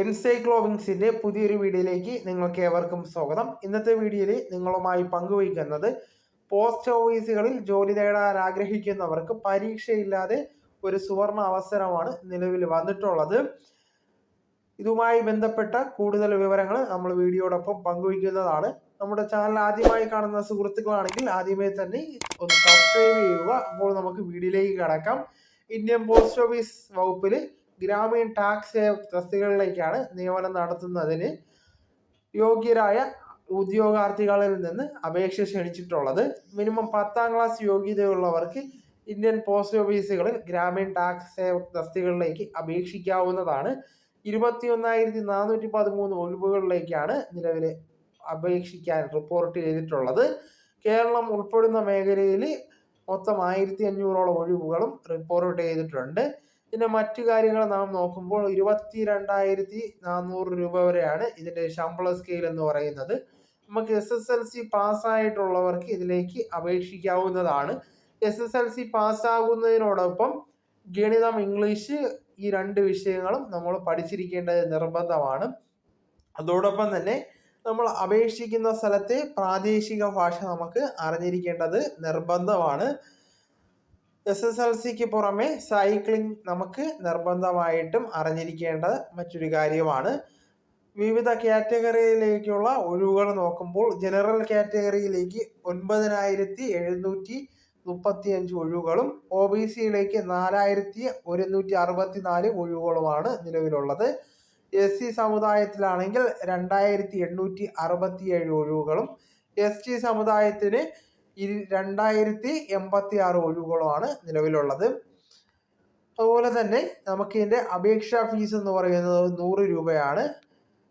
എൻസൈക്ലോവിങ്സിന്റെ പുതിയൊരു വീഡിയോയിലേക്ക് നിങ്ങൾക്ക് ഏവർക്കും സ്വാഗതം. ഇന്നത്തെ വീഡിയോയിൽ നിങ്ങളുമായി പങ്കുവയ്ക്കുന്നത് പോസ്റ്റ് ഓഫീസുകളിൽ ജോലി നേടാൻ ആഗ്രഹിക്കുന്നവർക്ക് പരീക്ഷയില്ലാതെ ഒരു സുവർണ അവസരമാണ് നിലവിൽ വന്നിട്ടുള്ളത്. ഇതുമായി ബന്ധപ്പെട്ട കൂടുതൽ വിവരങ്ങൾ നമ്മൾ വീഡിയോടൊപ്പം പങ്കുവയ്ക്കുന്നതാണ്. നമ്മുടെ ചാനൽ ആദ്യമായി കാണുന്ന സുഹൃത്തുക്കളാണെങ്കിൽ ആദ്യമേ തന്നെ ഒന്ന് സബ്സ്ക്രൈബ് ചെയ്യുക. അപ്പോൾ നമുക്ക് വീഡിയോയിലേക്ക് കടക്കാം. ഇന്ത്യൻ പോസ്റ്റ് ഓഫീസ് വകുപ്പിൽ ഗ്രാമീൺ ടാക്സ് തസ്തികകളിലേക്കാണ് നിയമനം നടത്തുന്നതിന് യോഗ്യരായ ഉദ്യോഗാർത്ഥികളിൽ നിന്ന് അപേക്ഷ ക്ഷണിച്ചിട്ടുള്ളത്. മിനിമം പത്താം ക്ലാസ് യോഗ്യതയുള്ളവർക്ക് ഇന്ത്യൻ പോസ്റ്റ് ഓഫീസുകളിൽ ഗ്രാമീൺ ടാക്സ് സേവ തസ്തികകളിലേക്ക് അപേക്ഷിക്കാവുന്നതാണ്. ഇരുപത്തി ഒന്നായിരത്തി നാനൂറ്റി പതിമൂന്ന് ഒഴിവുകളിലേക്കാണ് നിലവിൽ അപേക്ഷിക്കാൻ റിപ്പോർട്ട് ചെയ്തിട്ടുള്ളത്. കേരളം ഉൾപ്പെടുന്ന മേഖലയിൽ മൊത്തം ആയിരത്തി അഞ്ഞൂറോളം ഒഴിവുകളും റിപ്പോർട്ട് ചെയ്തിട്ടുണ്ട്. പിന്നെ മറ്റു കാര്യങ്ങൾ നാം നോക്കുമ്പോൾ ഇരുപത്തി രണ്ടായിരത്തി നാനൂറ് രൂപ വരെയാണ് ഇതിന്റെ ശമ്പള സ്കെയിൽ എന്ന് പറയുന്നത്. നമുക്ക് എസ് എസ് എൽ സി പാസ്സായിട്ടുള്ളവർക്ക് ഇതിലേക്ക് അപേക്ഷിക്കാവുന്നതാണ്. എസ് എസ് എൽ സി പാസ്സാകുന്നതിനോടൊപ്പം ഗണിതം ഇംഗ്ലീഷ് ഈ രണ്ട് വിഷയങ്ങളും നമ്മൾ പഠിച്ചിരിക്കേണ്ടത് നിർബന്ധമാണ്. അതോടൊപ്പം തന്നെ നമ്മൾ അപേക്ഷിക്കുന്ന സ്ഥലത്തെ പ്രാദേശിക ഭാഷ നമുക്ക് അറിഞ്ഞിരിക്കേണ്ടത് നിർബന്ധമാണ്. എസ് എസ് എൽ സിക്ക് പുറമെ സൈക്ലിംഗ് നമുക്ക് നിർബന്ധമായിട്ടും അറിഞ്ഞിരിക്കേണ്ട മറ്റൊരു കാര്യമാണ്. വിവിധ കാറ്റഗറിയിലേക്കുള്ള ഒഴിവുകൾ നോക്കുമ്പോൾ ജനറൽ കാറ്റഗറിയിലേക്ക് ഒൻപതിനായിരത്തി എഴുന്നൂറ്റി മുപ്പത്തി അഞ്ച് ഒഴിവുകളും ഒ ബി സിയിലേക്ക് നാലായിരത്തി ഒരുന്നൂറ്റി അറുപത്തി നാല് ഒഴിവുകളുമാണ് നിലവിലുള്ളത്. എസ് സി സമുദായത്തിലാണെങ്കിൽ രണ്ടായിരത്തി എണ്ണൂറ്റി അറുപത്തി ഏഴ് ഒഴിവുകളും എസ് ടി സമുദായത്തിന് രണ്ടായിരത്തി എൺപത്തി ആറ് ഒഴിവുകളുമാണ് നിലവിലുള്ളത്. അതുപോലെ തന്നെ നമുക്ക് ഇതിന്റെ അപേക്ഷാ ഫീസ് എന്ന് പറയുന്നത് നൂറ് രൂപയാണ്.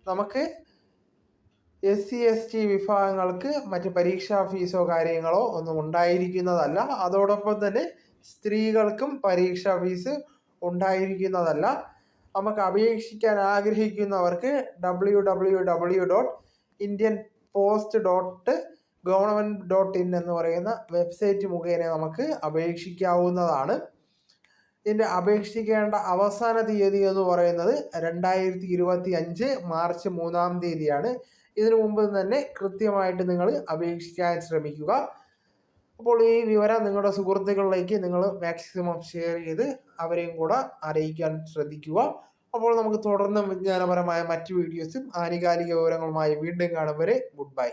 നമുക്ക് എസ് സി എസ് ടി വിഭാഗങ്ങൾക്ക് മറ്റ് പരീക്ഷാ ഫീസോ കാര്യങ്ങളോ ഒന്നും ഉണ്ടായിരിക്കുന്നതല്ല. അതോടൊപ്പം തന്നെ സ്ത്രീകൾക്കും പരീക്ഷാ ഫീസ് ഉണ്ടായിരിക്കുന്നതല്ല. നമുക്ക് അപേക്ഷിക്കാൻ ആഗ്രഹിക്കുന്നവർക്ക് W W W dot Indian post dot government dot in എന്ന് പറയുന്ന വെബ്സൈറ്റ് മുഖേന നമുക്ക് അപേക്ഷിക്കാവുന്നതാണ്. ഇതിന്റെ അപേക്ഷിക്കേണ്ട അവസാന തീയതി എന്ന് പറയുന്നത് രണ്ടായിരത്തി ഇരുപത്തി അഞ്ച് മാർച്ച് മൂന്നാം തീയതിയാണ്. ഇതിനു മുമ്പ് തന്നെ കൃത്യമായിട്ട് നിങ്ങൾ അപേക്ഷിക്കാൻ ശ്രമിക്കുക. അപ്പോൾ ഈ വിവരം നിങ്ങളുടെ സുഹൃത്തുക്കളിലേക്ക് നിങ്ങൾ മാക്സിമം ഷെയർ ചെയ്ത് അവരെയും കൂടെ അറിയിക്കാൻ ശ്രദ്ധിക്കുക. അപ്പോൾ നമുക്ക് തുടർന്നും വിജ്ഞാനപരമായ മറ്റ് വീഡിയോസും ആനുകാലിക വിവരങ്ങളുമായി വീണ്ടും കാണും വരെ. Good bye.